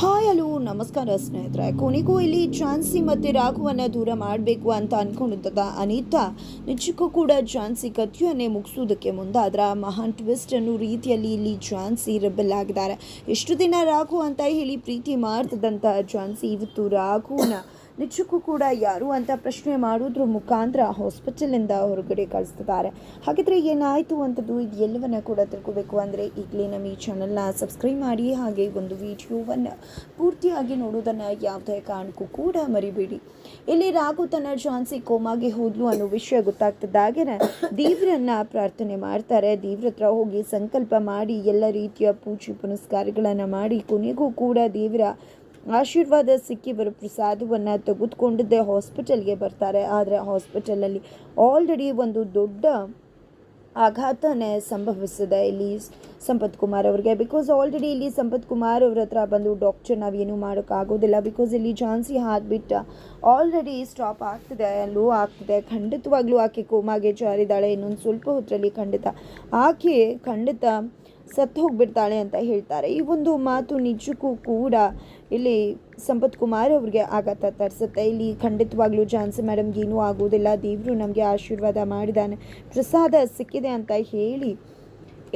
Hi, hello, ನಮಸ್ಕಾರ ಸ್ನೇಹಿತರೆ. ಕೊನೆಗೂ ಇಲ್ಲಿ ಝಾನ್ಸಿ ಮತ್ತು ರಾಘುವನ್ನು ದೂರ ಮಾಡಬೇಕು ಅಂತ ಅನ್ಕೊಂಡಿದ್ದ ಅನಿತಾ, ನಿಜಕ್ಕೂ ಕೂಡ ಝಾನ್ಸಿ ಕಥೆಯನ್ನೇ ಮುಗಿಸೋದಕ್ಕೆ ಮುಂದಾದ್ರ ಮಹಾನ್ ಟ್ವಿಸ್ಟ್ ಅನ್ನೋ ರೀತಿಯಲ್ಲಿ ಇಲ್ಲಿ ಝಾನ್ಸಿ ರೆಬೆಲ್ ಆಗಿದ್ದಾರೆ. ಎಷ್ಟು ದಿನ ರಾಘು ಅಂತ ಹೇಳಿ ಪ್ರೀತಿ ಮಾಡ್ತದಂತ ಝಾನ್ಸಿ, ಇವತ್ತು ರಾಘುನ ನಿಜಕ್ಕೂ ಕೂಡ ಯಾರು ಅಂತ ಪ್ರಶ್ನೆ ಮಾಡೋದ್ರ ಮುಖಾಂತರ ಹಾಸ್ಪಿಟಲಿಂದ ಹೊರಗಡೆ ಕಳಿಸ್ತಿದ್ದಾರೆ. ಹಾಗಿದ್ರೆ ಏನಾಯಿತು ಅಂತದ್ದು ಇದು ಎಲ್ಲವನ್ನ ಕೂಡ ತಿಳ್ಕೋಬೇಕು ಅಂದರೆ ಈಗಲೇ ನಮ್ಮ ಈ ಚಾನಲ್ನ ಸಬ್ಸ್ಕ್ರೈಬ್ ಮಾಡಿ ಹಾಗೆ ಒಂದು ವಿಡಿಯೋವನ್ನು ಪೂರ್ತಿಯಾಗಿ ನೋಡೋದನ್ನು ಯಾವುದೇ ಕಾರಣಕ್ಕೂ ಕೂಡ ಮರಿಬೇಡಿ. ಇಲ್ಲಿ ರಾಘು ತನ್ನ ಜಾನ್ಸಿ ಕೋಮಾಗೆ ಹೋದ್ಲು ಅನ್ನೋ ವಿಷಯ ಗೊತ್ತಾಗ್ತದಾಗೆ ದೇವರನ್ನ ಪ್ರಾರ್ಥನೆ ಮಾಡ್ತಾರೆ. ದೇವ್ರ ಹತ್ರ ಹೋಗಿ ಸಂಕಲ್ಪ ಮಾಡಿ ಎಲ್ಲ ರೀತಿಯ ಪೂಜೆ ಪುನಸ್ಕಾರಗಳನ್ನು ಮಾಡಿ ಕೊನೆಗೂ ಕೂಡ ದೇವರ ಆಶೀರ್ವಾದ ಸಿಕ್ಕಿ ಬರೋ ಪ್ರಸಾದವನ್ನು ತೆಗೆದುಕೊಂಡಿದ್ದೆ ಹಾಸ್ಪಿಟಲ್ಗೆ ಬರ್ತಾರೆ. ಆದರೆ ಹಾಸ್ಪಿಟಲಲ್ಲಿ ಆಲ್ರೆಡಿ ಒಂದು ದೊಡ್ಡ ಆಘಾತನೇ ಸಂಭವಿಸಿದೆ. ಇಲ್ಲಿ ಸಂಪತ್ ಕುಮಾರ್ ಅವರಿಗೆ. ಬಿಕಾಸ್ ಆಲ್ರೆಡಿ ಇಲ್ಲಿ ಸಂಪತ್ ಕುಮಾರ್ ಅವ್ರ ಹತ್ರ ಬಂದು ಡಾಕ್ಟರ್ ನಾವೇನು ಮಾಡೋಕ್ಕಾಗೋದಿಲ್ಲ ಬಿಕಾಸ್ ಇಲ್ಲಿ ಝಾನ್ಸಿ ಹಾಕ್ಬಿಟ್ಟು ಆಲ್ರೆಡಿ ಸ್ಟಾಪ್ ಆಗ್ತಿದೆ. ಲೋ ಆಗ್ತಿದೆ. ಖಂಡಿತವಾಗ್ಲೂ ಆಕೆ ಕೋಮಾಗೆ ಜಾರಿದ್ದಾಳೆ. ಇನ್ನೊಂದು ಸ್ವಲ್ಪ ಹೊತ್ತರಲ್ಲಿ ಖಂಡಿತ. ಆಕೆ ಖಂಡಿತ ಸತ್ತು ಹೋಗ್ಬಿಡ್ತಾಳೆ ಅಂತ ಹೇಳ್ತಾರೆ. ಈ ಒಂದು ಮಾತು ನಿಜಕ್ಕೂ ಕೂಡ ಇಲ್ಲಿ ಸಂಪತ್ ಕುಮಾರ್ ಅವ್ರಿಗೆ ಆಘಾತ ತರಿಸುತ್ತೆ. ಇಲ್ಲಿ ಖಂಡಿತವಾಗ್ಲೂ ಝಾನ್ಸಿ ಮೇಡಮ್ಗೆ ಏನೂ ಆಗೋದಿಲ್ಲ. ದೇವರು ನಮಗೆ ಆಶೀರ್ವಾದ ಮಾಡಿದಾನೆ. ಪ್ರಸಾದ ಸಿಕ್ಕಿದೆ ಅಂತ ಹೇಳಿ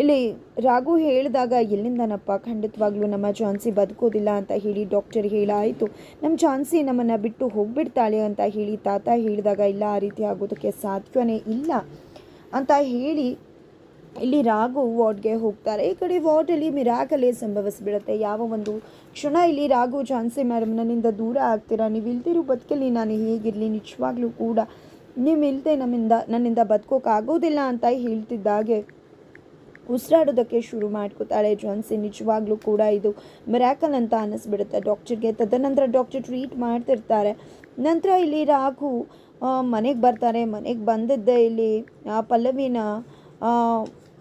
ಇಲ್ಲಿ ರಾಘು ಹೇಳಿದಾಗ ಎಲ್ಲಿಂದನಪ್ಪ ಖಂಡಿತವಾಗ್ಲೂ ನಮ್ಮ ಝಾನ್ಸಿ ಬದುಕೋದಿಲ್ಲ ಅಂತ ಹೇಳಿ ಡಾಕ್ಟರ್ ಹೇಳಾಯಿತು. ನಮ್ಮ ಝಾನ್ಸಿ ನಮ್ಮನ್ನು ಬಿಟ್ಟು ಹೋಗ್ಬಿಡ್ತಾಳೆ ಅಂತ ಹೇಳಿ ತಾತ ಹೇಳಿದಾಗ ಇಲ್ಲ, ಆ ರೀತಿ ಆಗೋದಕ್ಕೆ ಸಾಧ್ಯವೇ ಇಲ್ಲ ಅಂತ ಹೇಳಿ ಇಲ್ಲಿ ರಾಘು ವಾರ್ಡ್ಗೆ ಹೋಗ್ತಾರೆ. ಈ ಕಡೆ ವಾರ್ಡಲ್ಲಿ ಮಿರಾಕಲೇ ಸಂಭವಿಸ್ಬಿಡುತ್ತೆ. ಯಾವ ಒಂದು ಕ್ಷಣ ಇಲ್ಲಿ ರಾಘು ಝಾನ್ಸಿ ಮ್ಯಾಡಮ್ ನನ್ನಿಂದ ದೂರ ಆಗ್ತೀರಾ? ನೀವು ಇಲ್ದಿರೋ ಬದುಕಲ್ಲಿ ನಾನು ಹೇಗಿರಲಿ? ನಿಜವಾಗ್ಲೂ ಕೂಡ ನೀವು ಇಲ್ಲದೆ ನಮ್ಮಿಂದ, ನನ್ನಿಂದ ಬದುಕೋಕ್ಕಾಗೋದಿಲ್ಲ ಅಂತ ಹೇಳ್ತಿದ್ದಾಗೆ ಉಸಿರಾಡೋದಕ್ಕೆ ಶುರು ಮಾಡ್ಕೋತಾಳೆ ಜಾನ್ಸಿ ನಿಜವಾಗ್ಲೂ ಕೂಡ ಇದು ಮಿರಾಕಲ್ ಅಂತ ಅನ್ನಿಸ್ಬಿಡುತ್ತೆ ಡಾಕ್ಟರ್ಗೆ ತದನಂತರ ಡಾಕ್ಟರ್ ಟ್ರೀಟ್ ಮಾಡ್ತಿರ್ತಾರೆ. ನಂತರ ಇಲ್ಲಿ ರಾಘು ಮನೆಗೆ ಬರ್ತಾರೆ. ಮನೆಗೆ ಬಂದಿದ್ದೆ ಇಲ್ಲಿ ಪಲ್ಲವಿನ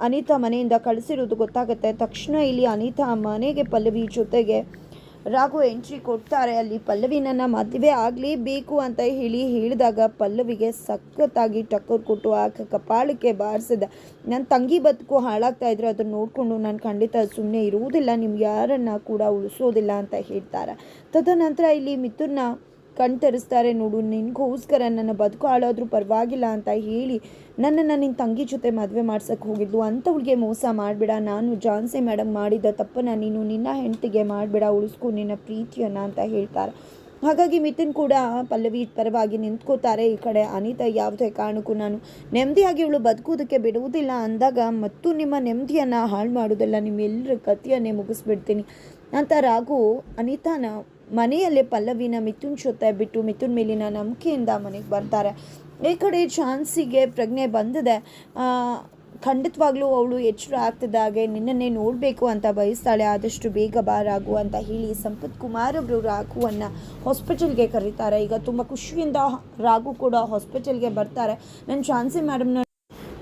ಅನಿತಾ ಮನೆಯಿಂದ ಕಳಿಸಿರೋದು ಗೊತ್ತಾಗುತ್ತೆ. ತಕ್ಷಣ ಇಲ್ಲಿ ಅನಿತಾ ಮನೆಗೆ ಪಲ್ಲವಿ ಜೊತೆಗೆ ರಾಘು ಎಂಟ್ರಿ ಕೊಡ್ತಾರೆ. ಅಲ್ಲಿ ಪಲ್ಲವಿನನ್ನು ಮದುವೆ ಆಗಲೇಬೇಕು ಅಂತ ಹೇಳಿ ಹೇಳಿದಾಗ ಪಲ್ಲವಿಗೆ ಸಖತ್ತಾಗಿ ಟಕ್ಕರ್ ಕೊಟ್ಟು ಆ ಕಪಾಳಕ್ಕೆ ಬಾರಿಸಿದೆ. ನನ್ನ ತಂಗಿ ಬದುಕು ಹಾಳಾಗ್ತಾ ಇದ್ರೆ ಅದನ್ನು ನೋಡಿಕೊಂಡು ನಾನು ಖಂಡಿತ ಸುಮ್ಮನೆ ಇರುವುದಿಲ್ಲ. ನಿಮ್ಗೆ ಯಾರನ್ನ ಕೂಡ ಉಳಿಸೋದಿಲ್ಲ ಅಂತ ಹೇಳ್ತಾರೆ. ತದನಂತರ ಇಲ್ಲಿ ಮಿಥುನ್ನ ಕಣ್ತರಿಸ್ತಾರೆ ನೋಡು, ನಿನಗೋಸ್ಕರ ನನ್ನ ಬದುಕು ಹಾಳಾದ್ರೂ ಪರವಾಗಿಲ್ಲ ಅಂತ ಹೇಳಿ ನನ್ನನ್ನು ನಿನ್ನ ತಂಗಿ ಜೊತೆ ಮದುವೆ ಮಾಡ್ಸಕ್ಕೆ ಹೋಗಿದ್ದು ಅಂಥವ್ಳಿಗೆ ಮೋಸ ಮಾಡಬೇಡ. ನಾನು ಜಾನ್ಸಿ ಮೇಡಮ್ ಮಾಡಿದ ತಪ್ಪನ್ನು ನೀನು ನಿನ್ನ ಹೆಂಡತಿಗೆ ಮಾಡಬೇಡ, ಉಳಿಸ್ಕೊ ನಿನ್ನ ಪ್ರೀತಿಯನ್ನು ಅಂತ ಹೇಳ್ತಾರೆ. ಹಾಗಾಗಿ ಮಿಥುನ್ ಕೂಡ ಪಲ್ಲವಿ ಪರವಾಗಿ ನಿಂತ್ಕೋತಾರೆ. ಈ ಕಡೆ ಅನಿತಾ ಯಾವುದೇ ಕಾರಣಕ್ಕೂ ನಾನು ನೆಮ್ಮದಿಯಾಗಿ ಇವಳು ಬದುಕೋದಕ್ಕೆ ಬಿಡುವುದಿಲ್ಲ. ಅಂದಾಗ ಮತ್ತು ನಿಮ್ಮ ನೆಮ್ಮದಿಯನ್ನು ಹಾಳು ಮಾಡೋದಲ್ಲ ನಿಮ್ಮೆಲ್ಲರ ಕಥೆಯನ್ನೇ ಮುಗಿಸ್ಬಿಡ್ತೀನಿ ಅಂತ ರಾಘು ಅನಿತಾನ ಮನೆಯಲ್ಲೇ ಪಲ್ಲವಿನ ಮಿಥುನ್ ಜೊತೆ ಬಿಟ್ಟು ಮಿಥುನ್ ಮೇಲಿನ ನಂಬಿಕೆಯಿಂದ ಮನೆಗೆ ಬರ್ತಾರೆ. ಈ ಕಡೆ ಝಾನ್ಸಿಗೆ ಪ್ರಜ್ಞೆ ಬಂದಿದೆ. ಖಂಡಿತವಾಗ್ಲೂ ಅವಳು ಎಚ್ಚರ ಆಗ್ತಿದ್ದಾಗೆ ನಿನ್ನನ್ನೇ ನೋಡಬೇಕು ಅಂತ ಬಯಸ್ತಾಳೆ. ಆದಷ್ಟು ಬೇಗ ಬಾ ರಾಘು ಅಂತ ಹೇಳಿ ಸಂಪತ್ ಕುಮಾರ್ ಅವರು ರಾಘುವನ್ನು ಹಾಸ್ಪಿಟಲ್ಗೆ ಕರೀತಾರೆ. ಈಗ ತುಂಬ ಖುಷಿಯಿಂದ ರಾಘು ಕೂಡ ಹಾಸ್ಪಿಟಲ್ಗೆ ಬರ್ತಾರೆ. ನನ್ನ ಝಾನ್ಸಿ ಮೇಡಮ್ನ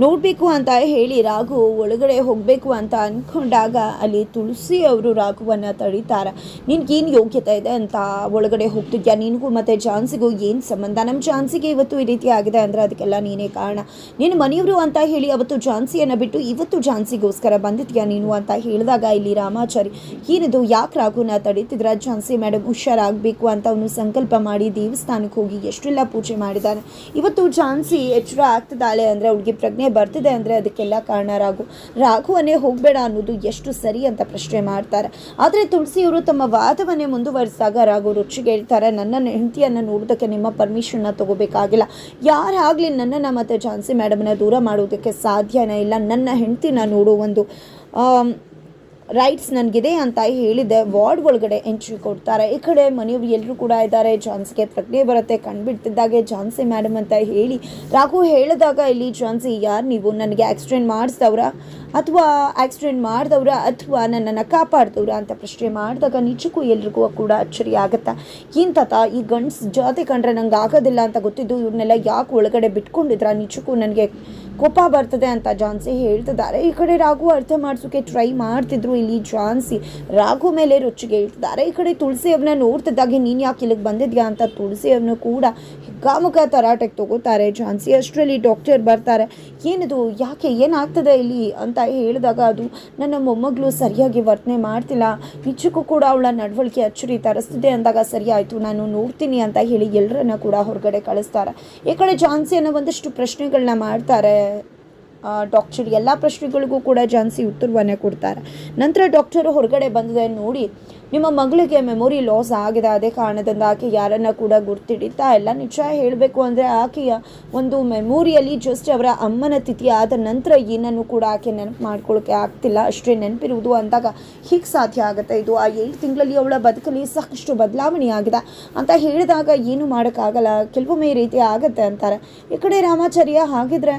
ನೋಡಬೇಕು ಅಂತ ಹೇಳಿ ರಾಘು ಒಳಗಡೆ ಹೋಗಬೇಕು ಅಂತ ಅಂದ್ಕೊಂಡಾಗ ಅಲ್ಲಿ ತುಳಸಿ ಅವರು ರಾಘುವನ್ನು ತಡೀತಾರೆ. ನಿನ್ಗೇನು ಯೋಗ್ಯತೆ ಇದೆ ಅಂತ ಒಳಗಡೆ ಹೋಗ್ತಿದ್ಯಾ? ನಿನಗೂ ಮತ್ತು ಜಾನ್ಸಿಗೂ ಏನು ಸಂಬಂಧ? ನಮ್ಮ ಜಾನ್ಸಿಗೆ ಇವತ್ತು ಈ ರೀತಿ ಆಗಿದೆ ಅಂದರೆ ಅದಕ್ಕೆಲ್ಲ ನೀನೇ ಕಾರಣ. ನಿನ್ನ ಮನೆಯವರು ಅಂತ ಹೇಳಿ ಅವತ್ತು ಜಾನ್ಸಿಯನ್ನು ಬಿಟ್ಟು ಇವತ್ತು ಜಾನ್ಸಿಗೋಸ್ಕರ ಬಂದಿದ್ಯಾ ನೀನು ಅಂತ ಹೇಳಿದಾಗ ಇಲ್ಲಿ ರಾಮಾಚಾರಿ, ಏನಿದು, ಯಾಕೆ ರಾಘುನ ತಡೀತಿದ್ರ ಜಾನ್ಸಿ ಮೇಡಮ್ ಹುಷಾರಾಗಬೇಕು ಅಂತ ಅವನು ಸಂಕಲ್ಪ ಮಾಡಿ ದೇವಸ್ಥಾನಕ್ಕೆ ಹೋಗಿ ಎಷ್ಟೆಲ್ಲ ಪೂಜೆ ಮಾಡಿದ್ದಾನೆ ಇವತ್ತು ಜಾನ್ಸಿ ಎಚ್ಚರ ಆಗ್ತಿದ್ದಾಳೆ ಅಂದರೆ ಅವಳಿಗೆ ಪ್ರಜ್ಞೆ ಬರ್ತಿದೆ ಅಂದರೆ ಅದಕ್ಕೆಲ್ಲ ಕಾರಣ ರಾಘು. ರಾಘುವನ್ನೇ ಹೋಗಬೇಡ ಅನ್ನೋದು ಎಷ್ಟು ಸರಿ ಅಂತ ಪ್ರಶ್ನೆ ಮಾಡ್ತಾರೆ. ಆದರೆ ತುಳಸಿಯವರು ತಮ್ಮ ವಾದವನ್ನೇ ಮುಂದುವರಿಸಿದಾಗ ರಾಘು ರುಚಿಗೆ ಹೇಳ್ತಾರೆ, ನನ್ನ ಹೆಂಡತಿಯನ್ನು ನೋಡೋದಕ್ಕೆ ನಿಮ್ಮ ಪರ್ಮಿಷನ್ನ ತಗೋಬೇಕಾಗಿಲ್ಲ. ಯಾರಾಗಲಿ ನನ್ನನ್ನು ಮತ್ತು ಝಾನ್ಸಿ ಮೇಡಮ್ನ ದೂರ ಮಾಡೋದಕ್ಕೆ ಸಾಧ್ಯನೇ ಇಲ್ಲ. ನನ್ನ ಹೆಂಡತಿನ ನೋಡೋ ಒಂದು ರೈಟ್ಸ್ ನನಗಿದೆ ಅಂತ ಹೇಳಿದೆ ವಾರ್ಡ್ ಒಳಗಡೆ ಎಂಟ್ರಿ ಕೊಡ್ತಾರೆ. ಈ ಕಡೆ ಮನೆಯವರು ಎಲ್ಲರೂ ಕೂಡ ಇದ್ದಾರೆ. ಜಾನ್ಸಿಗೆ ಪ್ರಜ್ಞೆ ಬರುತ್ತೆ ಕಂಡುಬಿಡ್ತಿದ್ದಾಗೆ ಜಾನ್ಸಿ ಮೇಡಮ್ ಅಂತ ಹೇಳಿ. ರಾಘು ಹೇಳಿದಾಗ ಇಲ್ಲಿ ಜಾನ್ಸಿ ಯಾರು ನೀವು? ನನಗೆ ಆಕ್ಸಿಡೆಂಟ್ ಮಾಡಿಸ್ದವ್ರ ಅಥವಾ ಆಕ್ಸಿಡೆಂಟ್ ಮಾಡಿದವ್ರ ಅಥವಾ ನನ್ನನ್ನು ಕಾಪಾಡ್ದವ್ರ? ಅಂತ ಪ್ರಶ್ನೆ ಮಾಡಿದಾಗ ನಿಜಕ್ಕೂ ಎಲ್ರಿಗೂ ಕೂಡ ಅಚ್ಚರಿ ಆಗುತ್ತಾ? ಇಂಥತ ಈ ಗಂಡ್ಸ್ ಜಾತಿ ಕಂಡ್ರೆ ನಂಗೆ ಆಗೋದಿಲ್ಲ ಅಂತ ಗೊತ್ತಿದ್ದು ಇವ್ರನ್ನೆಲ್ಲ ಯಾಕೆ ಒಳಗಡೆ ಬಿಟ್ಕೊಂಡಿದ್ರ? ನಿಜಕ್ಕೂ ನನಗೆ ಕೋಪ ಬರ್ತದೆ ಅಂತ ಜಾನ್ಸಿ ಹೇಳ್ತಿದ್ದಾರೆ. ಈ ಕಡೆ ರಾಘು ಅರ್ಥ ಮಾಡಿಸೋಕೆ ಟ್ರೈ ಮಾಡ್ತಿದ್ರು. ಇಲ್ಲಿ ಜಾನ್ಸಿ ರಾಘು ಮೇಲೆ ರುಚಿಗೆ ಹೇಳ್ತಿದ್ದಾರೆ. ಈ ಕಡೆ ತುಳಸಿ ಅವನ ನೋಡ್ತಿದ್ದಾಗೆ, ನೀನು ಯಾಕೆ ಇಲ್ಲಿಗೆ ಬಂದಿದ್ಯಾ ಅಂತ ತುಳಸಿ ಅವನು ಕೂಡ ಹಿಗ್ಗಾಮುಖ ತರಾಟೆಗೆ ತಗೋತಾರೆ ಜಾನ್ಸಿ. ಅಷ್ಟರಲ್ಲಿ ಡಾಕ್ಟರ್ ಬರ್ತಾರೆ. ಏನಿದು? ಯಾಕೆ? ಏನಾಗ್ತದೆ ಇಲ್ಲಿ? ಅಂತ ಹೇಳಿದಾಗ ಅದು, ನನ್ನ ಮೊಮ್ಮಗಳು ಸರಿಯಾಗಿ ವರ್ತನೆ ಮಾಡ್ತಿಲ್ಲ. ನಿಜಕ್ಕೂ ಕೂಡ ಅವಳ ನಡವಳಿಕೆ ಅಚ್ಚರಿ ತರಿಸ್ತಿದೆ ಅಂದಾಗ ಸರಿ ಆಯಿತು, ನಾನು ನೋಡ್ತೀನಿ ಅಂತ ಹೇಳಿ ಎಲ್ಲರನ್ನ ಕೂಡ ಹೊರಗಡೆ ಕಳಿಸ್ತಾರೆ. ಈ ಕಡೆ ಜಾನ್ಸಿಯನ್ನು ಒಂದಷ್ಟು ಪ್ರಶ್ನೆಗಳನ್ನ ಮಾಡ್ತಾರೆ. ಡಾಕ್ಟರ್ ಎಲ್ಲ ಪ್ರಶ್ನೆಗಳಿಗೂ ಕೂಡ ಜಾನ್ಸಿ ಉತ್ತರವನ್ನೇ ಕೊಡ್ತಾರೆ. ನಂತರ ಡಾಕ್ಟರ್ ಹೊರಗಡೆ ಬಂದಿದೆ ನೋಡಿ, ನಿಮ್ಮ ಮಗಳಿಗೆ ಮೆಮೊರಿ ಲಾಸ್ ಆಗಿದೆ, ಅದೇ ಕಾರಣದಿಂದ ಆಕೆ ಯಾರನ್ನ ಕೂಡ ಗುರ್ತಿಡಿತಾ ಇಲ್ಲ. ನಿಜ ಹೇಳಬೇಕು ಅಂದರೆ ಆಕೆಯ ಒಂದು ಮೆಮೊರಿಯಲ್ಲಿ ಜಸ್ಟ್ ಅವರ ಅಮ್ಮನ ತಿಥಿ ಆದ ನಂತರ ಏನನ್ನು ಕೂಡ ಆಕೆ ನೆನಪು ಮಾಡ್ಕೊಳ್ಳೋಕೆ ಆಗ್ತಿಲ್ಲ. ಅಷ್ಟೇ ನೆನಪಿರುವುದು ಅಂದಾಗ ಹೀಗೆ ಸಾಧ್ಯ ಆಗುತ್ತೆ ಇದು? ಆ ಏಳು ತಿಂಗಳಲ್ಲಿ ಅವಳ ಬದುಕಲ್ಲಿ ಸಾಕಷ್ಟು ಬದಲಾವಣೆ ಆಗಿದೆ ಅಂತ ಹೇಳಿದಾಗ ಏನು ಮಾಡೋಕ್ಕಾಗಲ್ಲ. ಕೆಲವೊಮ್ಮೆ ಈ ರೀತಿ ಆಗುತ್ತೆ ಅಂತಾರೆ. ಈ ಕಡೆ ರಾಮಾಚಾರ್ಯ, ಹಾಗಿದ್ರೆ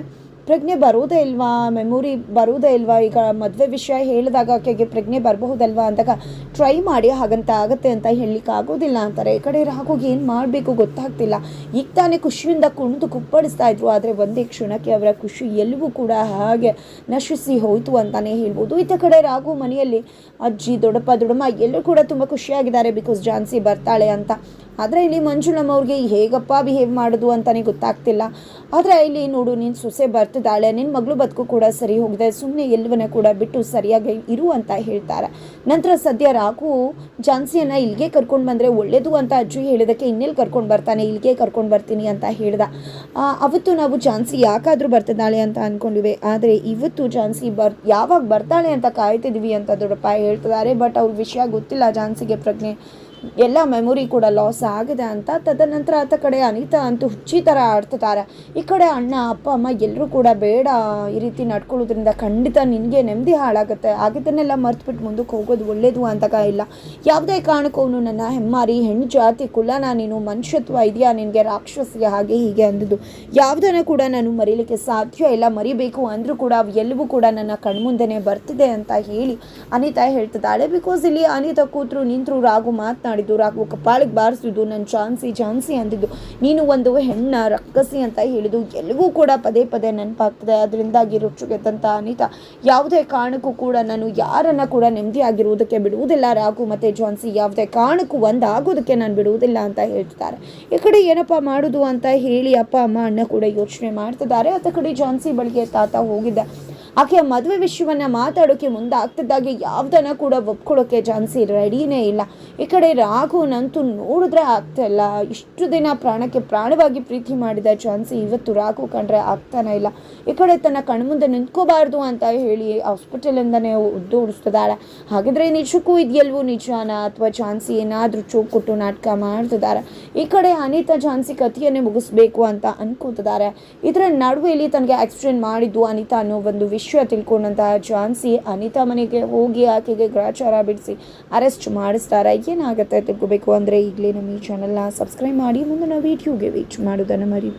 ಪ್ರಜ್ಞೆ ಬರೋದೇ ಇಲ್ವಾ? ಮೆಮೊರಿ ಬರೋದೇ ಇಲ್ವಾ? ಈಗ ಮದುವೆ ವಿಷಯ ಹೇಳಿದಾಗ ಆಕೆಗೆ ಪ್ರಜ್ಞೆ ಬರಬಹುದಲ್ವಾ ಅಂದಾಗ ಟ್ರೈ ಮಾಡಿ ಹಾಗಂತ ಆಗುತ್ತೆ ಅಂತ ಹೇಳಲಿಕ್ಕೆ ಆಗೋದಿಲ್ಲ ಅಂತಾರೆ. ಈ ಕಡೆ ರಾಘೋಗಿ ಏನು ಮಾಡಬೇಕು ಗೊತ್ತಾಗ್ತಿಲ್ಲ. ಈಗ ತಾನೇ ಖುಷಿಯಿಂದ ಕುಣಿದು ಕುಪ್ಪಡಿಸ್ತಾ ಇದ್ರು. ಆದರೆ ಒಂದೇ ಕ್ಷಣಕ್ಕೆ ಅವರ ಖುಷಿ ಎಲ್ಲವೂ ಕೂಡ ಹಾಗೆ ನಶಿಸಿ ಹೋಯಿತು ಅಂತಾನೆ ಹೇಳ್ಬೋದು. ಇತ್ತ ಕಡೆ ರಾಘು ಮನೆಯಲ್ಲಿ ಅಜ್ಜಿ ದೊಡ್ಡಪ್ಪ ದೊಡ್ಡಮ್ಮ ಎಲ್ಲರೂ ಕೂಡ ತುಂಬ ಖುಷಿಯಾಗಿದ್ದಾರೆ ಬಿಕಾಸ್ ಜಾನ್ಸಿ ಬರ್ತಾಳೆ ಅಂತ. ಆದರೆ ಇಲ್ಲಿ ಮಂಜುಳಮ್ಮ ಅವ್ರಿಗೆ ಹೇಗಪ್ಪ ಬಿಹೇವ್ ಮಾಡೋದು ಅಂತಲೇ ಗೊತ್ತಾಗ್ತಿಲ್ಲ. ಆದರೆ ಇಲ್ಲಿ ನೋಡು, ನೀನು ಸೊಸೆ ಬರ್ತಿದ್ದಾಳೆ ನಿನ್ನ ಮಗಳು ಬದುಕು ಕೂಡ ಸರಿ ಹೋಗಿದೆ ಸುಮ್ಮನೆ ಎಲ್ಲವನ್ನ ಕೂಡ ಬಿಟ್ಟು ಸರಿಯಾಗಿ ಇರು ಅಂತ ಹೇಳ್ತಾರೆ. ನಂತರ ಸದ್ಯ ರಾಘು ಝಾನ್ಸಿಯನ್ನು ಇಲ್ಲಿಗೆ ಕರ್ಕೊಂಡು ಬಂದರೆ ಒಳ್ಳೇದು ಅಂತ ಅಜ್ಜಿ ಹೇಳಿದಕ್ಕೆ ಇನ್ನೆಲ್ಲಿ ಕರ್ಕೊಂಡು ಬರ್ತಾನೆ, ಇಲ್ಲಿಗೆ ಕರ್ಕೊಂಡು ಬರ್ತೀನಿ ಅಂತ ಹೇಳ್ದ. ಅವತ್ತು ನಾವು ಜಾನ್ಸಿ ಯಾಕಾದರೂ ಬರ್ತಿದ್ದಾಳೆ ಅಂತ ಅಂದ್ಕೊಂಡಿವೆ ಆದರೆ ಇವತ್ತು ಜಾನ್ಸಿ ಬರ್, ಯಾವಾಗ ಬರ್ತಾಳೆ ಅಂತ ಕಾಯ್ತಿದ್ವಿ ಅಂತ ದೊಡ್ಡಪ್ಪ ಹೇಳ್ತಿದ್ದಾರೆ, ಬಟ್ ಅವ್ರ ವಿಷಯ ಗೊತ್ತಿಲ್ಲ ಜಾನ್ಸಿಗೆ ಪ್ರಜ್ಞೆ. ಎಲ್ಲ ಮೆಮೊರಿ ಕೂಡ ಲಾಸ್ ಆಗಿದೆ ಅಂತ ತದನಂತರ ಆತ ಕಡೆ ಅನಿತಾ ಅಂತೂ ಹುಚ್ಚಿ ಥರ ಆಡ್ತಿದ್ದಾರೆ. ಈ ಕಡೆ ಅಣ್ಣ, ಅಪ್ಪ, ಅಮ್ಮ ಎಲ್ಲರೂ ಕೂಡ ಬೇಡ ಈ ರೀತಿ ನಡ್ಕೊಳ್ಳೋದ್ರಿಂದ ಖಂಡಿತ ನಿನಗೆ ನೆಮ್ಮದಿ ಹಾಳಾಗುತ್ತೆ. ಆಗಿದ್ದನ್ನೆಲ್ಲ ಮರ್ತ್ಬಿಟ್ಟು ಮುಂದಕ್ಕೆ ಹೋಗೋದು ಒಳ್ಳೇದು ಅಂತ ಇಲ್ಲ. ಯಾವುದೇ ಕಾರಣಕ್ಕೂ ನನ್ನ ಹೆಮ್ಮಾರಿ, ಹೆಣ್ಣು ಜಾತಿ, ಕುಲನ ನೀನು, ಮನುಷ್ಯತ್ವ ಇದೆಯಾ, ನಿನಗೆ ರಾಕ್ಷಸಿಯ ಹಾಗೆ ಹೀಗೆ ಅಂದದ್ದು. ಯಾವುದನ್ನು ಕೂಡ ನಾನು ಮರೀಲಿಕ್ಕೆ ಸಾಧ್ಯ ಇಲ್ಲ. ಮರಿಬೇಕು ಅಂದರೂ ಕೂಡ ಎಲ್ಲವೂ ಕೂಡ ನನ್ನ ಕಣ್ಮುಂದೆನೇ ಬರ್ತಿದೆ ಅಂತ ಹೇಳಿ ಅನಿತಾ ಹೇಳ್ತಿದ್ದಾಳೆ. ಬಿಕಾಸ್ ಇಲ್ಲಿ ಅನಿತಾ ಕೂತರು ನಿಂತರು ರಾಘು ಮಾತನಾಡಿದ್ದು, ರಾಘು, ಕಪಾಳಿಗೆ ಬಾರಿಸಿದ್ದು ನನ್ನ ಚಾನ್ಸಿ ಚಾನ್ಸಿ ಅಂದಿದ್ದು. ನೀನು ಒಂದು ಹೆಣ್ಣ, ರಕ್ಕಸಿ ಅಂತ ಹೇಳಿದ್ದು. ಎಲ್ಲವೂ ಕೂಡ ಪದೇ ಪದೇ ನೆನಪಾಗ್ತದೆ. ಅದರಿಂದಾಗಿ ರುಚುಗೆದ್ದಂಥ ಅನಿತಾ. ಯಾವುದೇ ಕಾರಣಕ್ಕೂ ಕೂಡ ನಾನು ಯಾರನ್ನ ಕೂಡ ನೆಮ್ಮದಿಯಾಗಿರುವುದಕ್ಕೆ ಬಿಡುವುದಿಲ್ಲ. ರಾಘು ಮತ್ತು ಜಾನ್ಸಿ ಯಾವುದೇ ಕಾರಣಕ್ಕೂ ಒಂದಾಗೋದಕ್ಕೆ ನಾನು ಬಿಡುವುದಿಲ್ಲ ಅಂತ ಹೇಳ್ತಿದ್ದಾರೆ. ಈ ಕಡೆ ಏನಪ್ಪ ಮಾಡೋದು ಅಂತ ಹೇಳಿ ಅಪ್ಪ, ಅಮ್ಮ, ಅಣ್ಣ ಕೂಡ ಯೋಚನೆ ಮಾಡ್ತಿದ್ದಾರೆ. ಅತ್ತ ಕಡೆ ಜಾನ್ಸಿ ಬಳಿಗೆ ತಾತ ಹೋಗಿದ್ದ. ಆಕೆಯ ಮದುವೆ ವಿಷಯವನ್ನ ಮಾತಾಡೋಕೆ ಮುಂದಾಗ್ತಿದ್ದಾಗೆ ಯಾವುದನ್ನ ಕೂಡ ಒಪ್ಕೊಳ್ಳೋಕೆ ಜಾನ್ಸಿ ರೆಡಿನೇ ಇಲ್ಲ. ಈ ಕಡೆ ರಾಘುನಂತೂ ನೋಡಿದ್ರೆ ಆಗ್ತಾಯಿಲ್ಲ ಇಷ್ಟು ದಿನ ಪ್ರಾಣಕ್ಕೆ ಪ್ರಾಣವಾಗಿ ಪ್ರೀತಿ ಮಾಡಿದ ಜಾನ್ಸಿ ಇವತ್ತು ರಾಘು ಕಂಡ್ರೆ ಆಗ್ತಾನೆ ಇಲ್ಲ. ಈ ಕಡೆ ತನ್ನ ಕಣ್ಮುಂದೆ ನಿಂತ್ಕೋಬಾರ್ದು ಅಂತ ಹೇಳಿ ಹಾಸ್ಪಿಟಲಿಂದನೇ ಉದ್ದೋಡಿಸ್ತಿದ್ದಾಳೆ. ಹಾಗಿದ್ರೆ ನಿಜಕ್ಕೂ ಇದೆಯಲ್ವೋ ನಿಜಾನ ಅಥವಾ ಝಾನ್ಸಿ ಏನಾದರೂ ಚೋಕ್ ಕೊಟ್ಟು ನಾಟಕ ಮಾಡ್ತಿದ್ದಾರೆ? ಈ ಕಡೆ ಅನಿತಾ ಝಾನ್ಸಿ ಕಥೆಯನ್ನೇ ಮುಗಿಸ್ಬೇಕು ಅಂತ ಅನ್ಕೋತಿದ್ದಾರೆ. ಇದರ ನಡುವೆ ಇಲ್ಲಿ ತನಗೆ ಆಕ್ಸಿಡೆಂಟ್ ಮಾಡಿದ್ದು ಅನಿತಾ ಅನ್ನೋ ಒಂದು ವಿಷಯ ತಿಳ್ಕೊಂಡಂತಹ ಝಾನ್ಸಿ ಅನಿತಾ ಮನೆಗೆ ಹೋಗಿ ಆಕೆಗೆ ಗ್ರಾಚಾರ ಬಿಡಿಸಿ ಅರೆಸ್ಟ್ ಮಾಡಿಸ್ತಾರೆ. ಏನಾಗುತ್ತೆ ತಿಳ್ಕೊಬೇಕು ಅಂದರೆ ಈಗಲೇ ನಮ್ಮ ಈ ಚಾನಲ್ನ ಸಬ್ಸ್ಕ್ರೈಬ್ ಮಾಡಿ ಮುಂದಿನ ವೀಡಿಯೋಗೆ ವೀಚ್ ಮಾಡೋದನ್ನು ಮರಿ